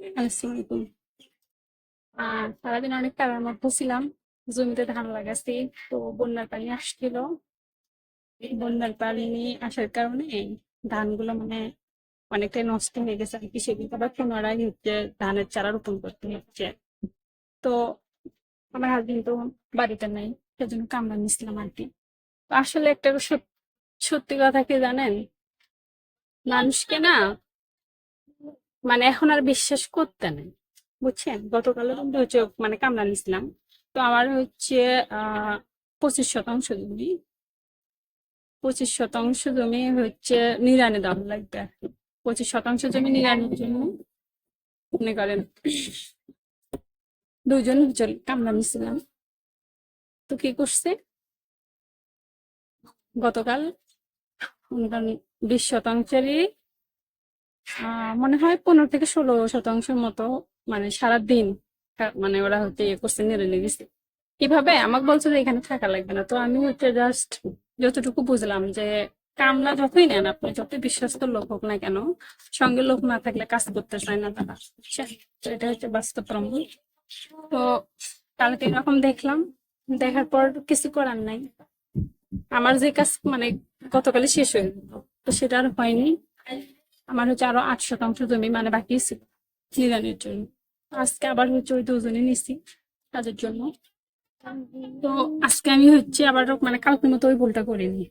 আসসালামু আলাইকুম আহ সারাদিন অনেক কারার মধ্যে ছিলাম, জমিতে ধান লাগাচ্ছি তো বন্যার পানি আসছিল। বন্যার পানি আসার কারণে ধানগুলো মানে অনেকটাই নষ্ট হয়ে গেছে। আর কি সেগুলো আবার পুনরায় হচ্ছে ধানের চারা রোপণ করতে হচ্ছে। তো আমার হাজবেন্ড তো বাড়িতে নাই, সেজন্য কামড়া নিছিলাম আর কি আসলে একটা সত- সত্যি কথা কি জানেন? মানুষকে না মানে এখন আর বিশ্বাস করতে নেই। বুঝছেন? গতকালও কিন্তু হচ্ছে মানে কামরা নিছিলাম। তো আমার হচ্ছে পঁচিশ শতাংশ জমি। পঁচিশ শতাংশ জমি হচ্ছে নিরানি দাম লাগবে পঁচিশ শতাংশ জমি নিরানির জন্য মনে করেন দুজন হচ্ছে কামরা নিছিলাম। তো কি করছে? গতকাল মনে করেন বিশ শতাংশেরই মনে হয় পনেরো থেকে ষোলো শতাংশের মতো মানে সারা দিন মানে ওরা হচ্ছে ইয়ে করছে নিয়ে গেছে কীভাবে? আমাকে বলছে যে এখানে থাকা লাগবে না। তো আমি হচ্ছে জাস্ট যতটুকু বুঝলাম যে কামলা যতই নেন আপনি যত বিশ্বস্ত লোক হোক না কেন, সঙ্গে লোক না থাকলে কাজ করতে চায় না তারা? তো এটা হচ্ছে বাস্তব প্রমাণ। তো কালকে এরকম দেখলাম, দেখার পর কিছু করার নাই। আমার যে কাজ মানে গতকালই শেষ হয়ে গেল। তো সেটা আর হয়নি। আমার হচ্ছে আরও আট শতাংশ জমি মানে বাকি ছিল জন্য। আজকে আবার হচ্ছে ওই দুজনে নিছি কাজের জন্য। তো আজকে আমি হচ্ছে আবার মানে কালকের মতো ওই ভুলটা করিনি।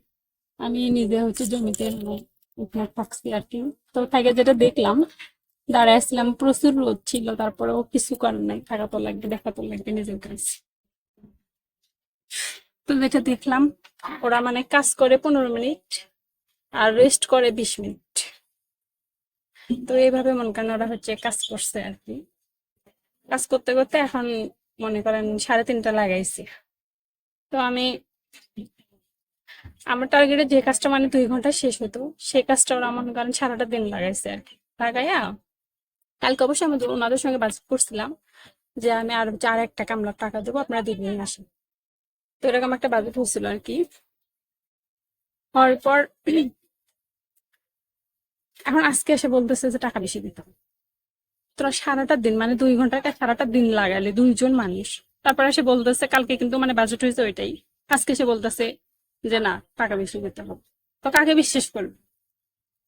আমি নিজে হচ্ছে জমিতে মানে থাকছি আর কি। তো থেকে যেটা দেখলাম, দাঁড়ায় আসছিলাম প্রচুর রোদ ছিল, তারপরেও কিছু করার নাই, থাকা তো লাগবে, দেখা তো লাগবে নিজের কাছে। তো যেটা দেখলাম, ওরা মানে কাজ করে পনেরো মিনিট আর রেস্ট করে বিশ মিনিট। তো এইভাবে মনে করেন ওরা হচ্ছে কাজ করছে আর কি। কাজ করতে করতে এখন মনে করেন সাড়ে তিনটা লাগাইছি। তো আমি, আমার টার্গেটে যে কাজটা মানে দুই ঘণ্টা শেষ হতো সেই কাজটা ওরা মনে করেন সারাটা দিন লাগাইছে আর কি। লাগাইয়া কালকে অবশ্যই আমি ওনাদের সঙ্গে বাজেট করছিলাম যে আমি আর চার একটা কামলার টাকা দেবো, আপনারা দুই দিন আসেন। তো এরকম একটা বাজেট হয়েছিল আর কি। হওয়ার পর এখন আজকে এসে বলতেছে যে টাকা বেশি দিতে হবে। তোরা সারাটা দিন মানে দুই ঘন্টাটা সারাটা দিন লাগালে, দুইজন মানুষ। তারপর এসে বলতেছে, কালকে কিন্তু মানে বাজেট হয়েছে ওইটাই। আজকে এসে বলতেছে যে, না, টাকা বেশি দিতে হবে। তো কাকে বিশ্বাস করবে?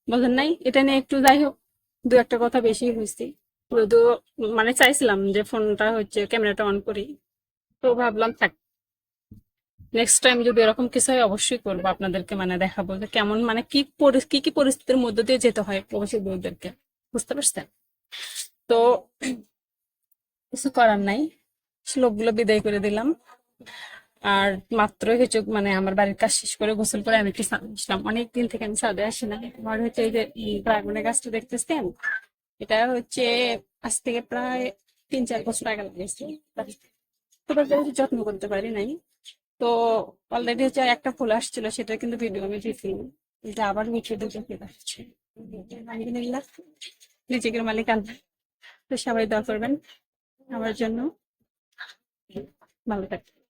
বলেন নাই? এটা নিয়ে একটু যাই হোক। দু একটা কথা বেশি হয়েছে। মানে চাইছিলাম যে, ফোনটা হচ্ছে ক্যামেরাটা অন করি। তো ভাবলাম থাক। নেক্সট টাইম যদি এরকম কিছু হয়, অবশ্যই করব আপনাদেরকে মানে দেখাবো যে কেমন মানে কি কি কি পরিস্থিতির মধ্যে দিয়ে যেতে হয় প্রবাসী বউদেরকে বুঝতে পারছেন? তো কিছু করার নাই, শ্লোকগুলো বিদায় করে দিলাম। আর মাত্র হচ্ছে মানে আমার বাড়ির কাজ শেষ করে গোসল করে আমি একটু আসলাম অনেকদিন থেকে আমি ছাদে আসি না আমার হচ্ছে এই যে ড্রাগনের গাছটা দেখতেছেন? এটা হচ্ছে আজ থেকে প্রায় তিন চার বছর আগে লাগিয়েছে। বেশি যত্ন করতে পারি নাই। তো অলরেডি হচ্ছে একটা ফুল আসছিল, সেটা কিন্তু ভিডিও আমি দিয়েছিলাম এটা আবার মিঠে দুটো ফুল আসছে। নিজেকের মালিক আল্লাহ তো সবাই দোয়া করবেন আমার জন্য। ভালো থাকবে